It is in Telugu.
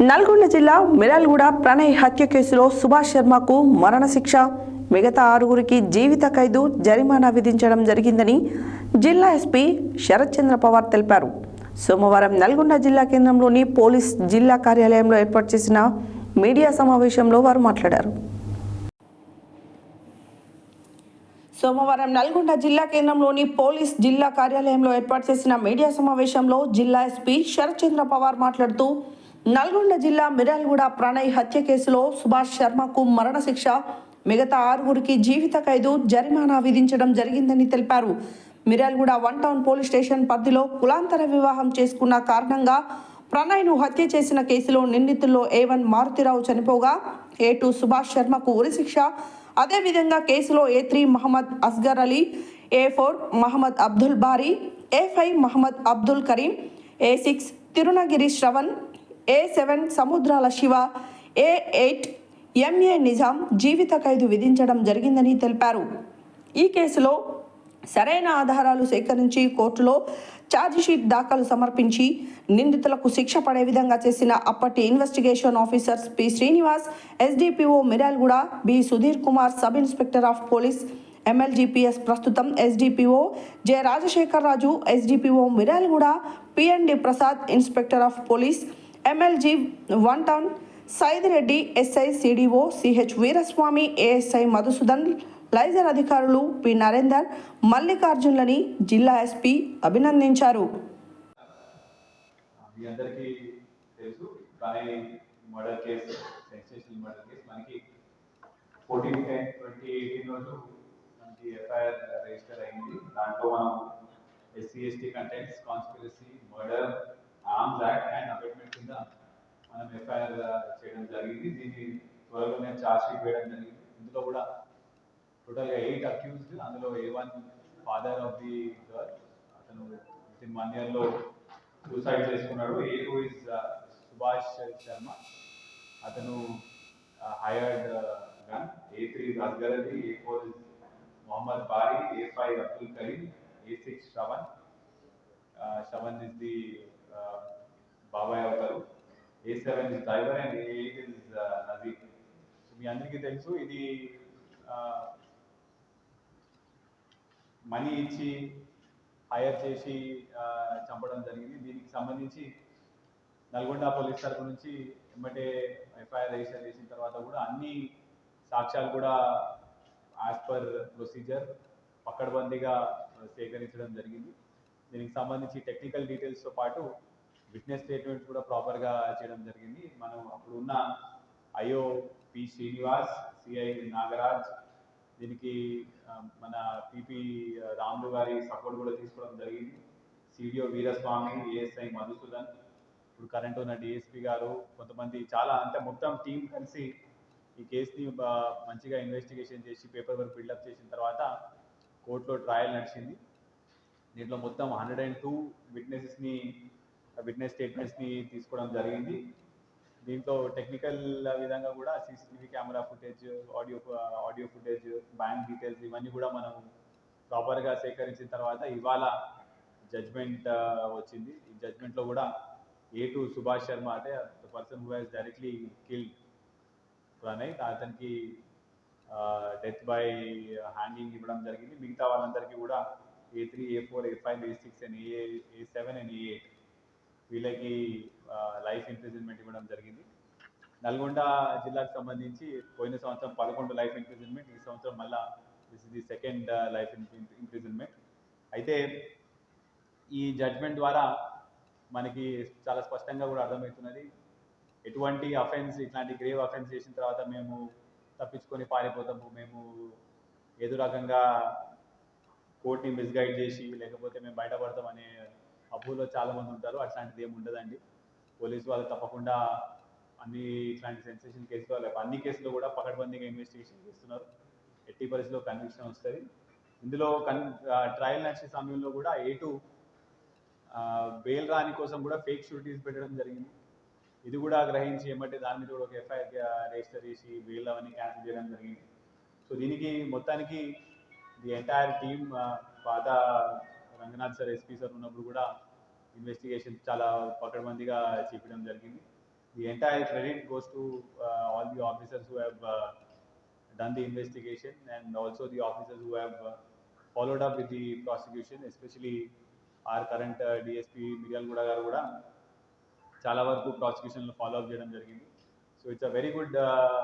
నల్గొండ జిల్లా మిరల్గూడ ప్రణయ్ హత్య కేసులో సుభాష్ శర్మకు మరణశిక్ష. మిగతా ఆరుగురికి జీవిత ఖైదు జరిమానా విధించడం జరిగిందని జిల్లా ఎస్పీ శరత్ చంద్ర పవార్ తెలిపారు. సోమవారం నల్గొండ జిల్లా కేంద్రంలోని పోలీస్ జిల్లా కార్యాలయంలో ఏర్పాటు చేసిన మీడియా సమావేశంలో వారు మాట్లాడారు. సోమవారం నల్గొండ జిల్లా కేంద్రంలోని పోలీస్ జిల్లా కార్యాలయంలో ఏర్పాటు చేసిన మీడియా సమావేశంలో జిల్లా ఎస్పీ శరత్ చంద్ర పవార్ మాట్లాడుతూ నల్గొండ జిల్లా మిరాల్గూడ ప్రణయ్ హత్య కేసులో సుభాష్ శర్మకు మరణశిక్ష. మిగతా ఆరుగురికి జీవిత ఖైదు జరిమానా విధించడం జరిగిందని తెలిపారు. Miryalaguda one town police station పరిధిలో కులాంతర వివాహం చేసుకున్న కారణంగా ప్రణయ్ను హత్య చేసిన కేసులో నిందితుల్లో ఏ వన్ మారుతిరావు చనిపోగా ఏ టూ సుభాష్ శర్మకు ఉరిశిక్ష అదేవిధంగా కేసులో A three Mohammed Asghar Ali A four Mohammed Abdul Bari A five Mohammed Abdul Kareem A six Tirunagiri Shravan A seven Samudrala Shiva A eight MA Nizam జీవిత ఖైదు విధించడం జరిగిందని తెలిపారు. ఈ కేసులో సరైన ఆధారాలు సేకరించి కోర్టులో ఛార్జిషీట్ దాఖలు సమర్పించి నిందితులకు శిక్ష పడే విధంగా చేసిన అప్పటి investigation officers P Srinivas SDPO Miryalaguda B Sudheer Kumar sub inspector of police MLGPS ప్రస్తుతం SDPO J Rajasekhar Raju SDPO Miryalaguda PND Prasad inspector of police MLG one town Saidireddy SI CDO CH Veeraswamy ASI Madhusudan laser అధికారులు పి నరేందర్ మల్లికార్జున్లని జిల్లా ఎస్పీ అభినందించారు. మీ అందరికీ తెలుసు murder case sensational murder case మనకి ఫోర్టీన్ టెన్ ట్వంటీ ఎయిటీన్ రోజు మనకి ఎఫ్ఐఆర్ రిజిస్టర్ అయింది. దాంట్లో మనం SC ST contents conspiracy murder arms act మనం ఎఫ్ఐఆర్ చేయడం జరిగింది. దీన్ని త్వరలోనే ఛార్జ్ షీట్ వేయడం జరిగింది. ఇందులో కూడా టోటల్గా ఎయిట్ అక్యూజ్డ్ అందులో A one father of the girl అతను విత్ ఇన్ వన్ ఇయర్లో సూసైడ్ చేసుకున్నాడు. A two is Subhash Sharma. అతను hired gun A three Asghar Ali A four is Mohammed Bari A five Abdul Kareem A six Shravan Shravan is the A seven is driver and A eight is Nazeer మీ అందరికీ తెలుసు ఇది మనీ ఇచ్చి హైర్ చేసి చంపడం జరిగింది. దీనికి సంబంధించి నల్గొండ పోలీస్ తరపు నుంచి ఎమ్మటే ఎఫ్ఐఆర్ రిజిస్టర్ చేసిన తర్వాత కూడా అన్ని సాక్ష్యాలు కూడా యాజ్ పర్ ప్రొసీజర్ పక్కడబందీగా సేకరించడం జరిగింది. దీనికి సంబంధించి టెక్నికల్ డీటెయిల్స్తో పాటు విట్నెస్ స్టేట్మెంట్స్ కూడా ప్రాపర్గా చేయడం జరిగింది. మనం అప్పుడు ఉన్న IO P Srinivas CI Nagaraj దీనికి మన పిపి రాములు గారి సపోర్ట్ కూడా తీసుకోవడం జరిగింది. సిడిఓ వీరస్వామి ఏఎస్ఐ మధుసూదన్ ఇప్పుడు కరెంట్ ఉన్న డిఎస్పి గారు కొంతమంది చాలా అంటే మొత్తం టీం కలిసి ఈ కేసుని మంచిగా ఇన్వెస్టిగేషన్ చేసి పేపర్ వర్క్ బిల్డప్ చేసిన తర్వాత కోర్టులో ట్రయల్ నడిచింది. దీంట్లో మొత్తం హండ్రెడ్ అండ్ టూ విట్నెసెస్ని విట్నెస్ స్టేట్మెంట్స్ని తీసుకోవడం జరిగింది. దీంట్లో టెక్నికల్ విధంగా కూడా CCTV camera footage audio audio footage bank details ఇవన్నీ కూడా మనం ప్రాపర్గా సేకరించిన తర్వాత ఇవాళ జడ్జ్మెంట్ వచ్చింది. ఈ జడ్జ్మెంట్లో కూడా ఏ టు సుభాష్ శర్మ అంటే the person who has directly killed Pranay అతనికి డెత్ బై హ్యాంగింగ్ ఇవ్వడం జరిగింది. మిగతా వాళ్ళందరికీ కూడా A three A four A five A six and A A seven and A eight వీళ్ళకి లైఫ్ ఇంప్రిజన్మెంట్ ఇవ్వడం జరిగింది. నల్గొండ జిల్లాకు సంబంధించి పోయిన సంవత్సరం పదకొండు లైఫ్ ఇంప్రిజన్మెంట్ ఈ సంవత్సరం మళ్ళా this is the second life imprisonment అయితే ఈ జడ్జ్మెంట్ ద్వారా మనకి చాలా స్పష్టంగా కూడా అర్థమవుతున్నది ఎటువంటి అఫెన్స్ ఇట్లాంటి గ్రేవ్ అఫెన్స్ చేసిన తర్వాత మేము తప్పించుకొని పారిపోతాము మేము ఏదో రకంగా కోర్టుని మిస్గైడ్ చేసి లేకపోతే మేము బయటపడతాం అనే అప్పులో చాలా మంది ఉంటారు అట్లాంటిది ఏమి ఉండదండి. పోలీసు వాళ్ళు తప్పకుండా అన్ని ఇట్లాంటి సెన్సేషన్ కేసులో లేక అన్ని కేసులు కూడా పకడ్బందీగా ఇన్వెస్టిగేషన్ చేస్తున్నారు. ఎట్టి పరిస్థితిలో కన్విక్షన్ వస్తుంది. ఇందులో కన్ ట్రయల్ నడిచే సమయంలో కూడా ఏటు బెయిల్ రాని కోసం కూడా ఫేక్ షూరిటీస్ పెట్టడం జరిగింది. ఇది కూడా గ్రహించి ఏమంటే దాని మీద కూడా ఒక ఎఫ్ఐఆర్ రిజిస్టర్ చేసి బెయిల్ అవన్నీ క్యాన్సిల్ చేయడం జరిగింది. సో దీనికి మొత్తానికి ది ఎంటైర్ టీమ్ పాత రంగనాథ్ సార్ ఎస్పీ సార్ ఉన్నప్పుడు కూడా ఇన్వెస్టిగేషన్ చాలా పక్కడ మందిగా చెప్పడం జరిగింది. The entire credit goes to all the officers who have done the investigation and also the officers who have followed up with the prosecution especially our current DSP Miryalaguda garu కూడా చాలా వరకు ప్రాసిక్యూషన్లు ఫాలో అప్ చేయడం జరిగింది. So it's a very good